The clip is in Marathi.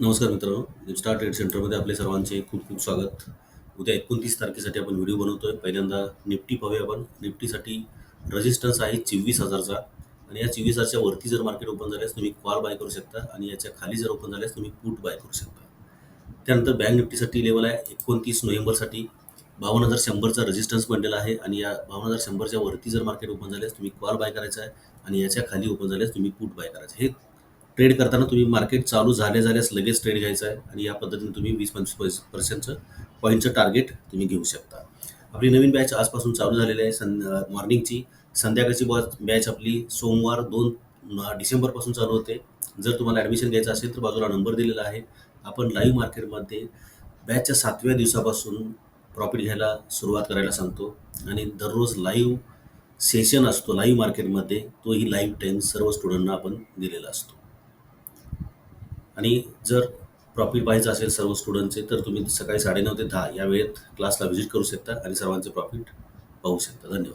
नमस्कार मित्रांनो. निपस्टार ट्रेड सेंटरमध्ये आपले सर्वांचे खूप खूप स्वागत. उद्या एकोणतीस तारखेसाठी आपण व्हिडिओ बनवतोय. पहिल्यांदा निफ्टी पाहूया आपण. निफ्टीसाठी रजिस्टन्स आहे चोवीस हजारचा. आणि या चोवीस हजारच्या वरती जर मार्केट ओपन झाल्यास तुम्ही कॉल बाय करू शकता आणि याच्या खाली जर ओपन झाल्यास तुम्ही पुट बाय करू शकता. त्यानंतर बँक निफ्टीसाठी लेवल आहे एकोणतीस नोव्हेंबरसाठी. बावन्न हजार शंभरचा रेजिस्टन्स बनलेला आहे आणि या बावन्न हजार शंभरच्या वरती जर मार्केट ओपन झाल्यास तुम्ही कॉल बाय करायचा आहे आणि याच्या खाली ओपन झाल्यास तुम्ही पुट बाय करायचं हे ट्रेड करताना तुम्ही मार्केट चालू झाले झाल्यास लगेच ट्रेड घ्यायचा आहे आणि या पद्धतीने तुम्ही वीस पंचवीस पर्सेंटचं पॉईंटचं टार्गेट तुम्ही घेऊ शकता. आपली नवीन बॅच आजपासून चालू झालेली आहे सं मॉर्निंगची संध्याकाळची बॉच बॅच आपली सोमवार दोन डिसेंबरपासून चालू होते. जर तुम्हाला ॲडमिशन घ्यायचं असेल तर बाजूला नंबर दिलेला आहे. आपण लाईव्ह मार्केटमध्ये बॅचच्या सातव्या दिवसापासून प्रॉफिट घ्यायला सुरुवात करायला सांगतो. आणि दररोज लाईव्ह सेशन असतो लाईव्ह मार्केटमध्ये तोही लाईव्ह टाईम सर्व स्टुडंटना आपण दिलेला असतो. आणि जर प्रॉफिट पाहायचं असेल सर्व स्टुडंटचे तर तुम्ही सकाळी साडेनऊ ते दहा या वेळेत क्लासला व्हिजिट करू शकता आणि सर्वांचे प्रॉफिट पाहू शकता. धन्यवाद.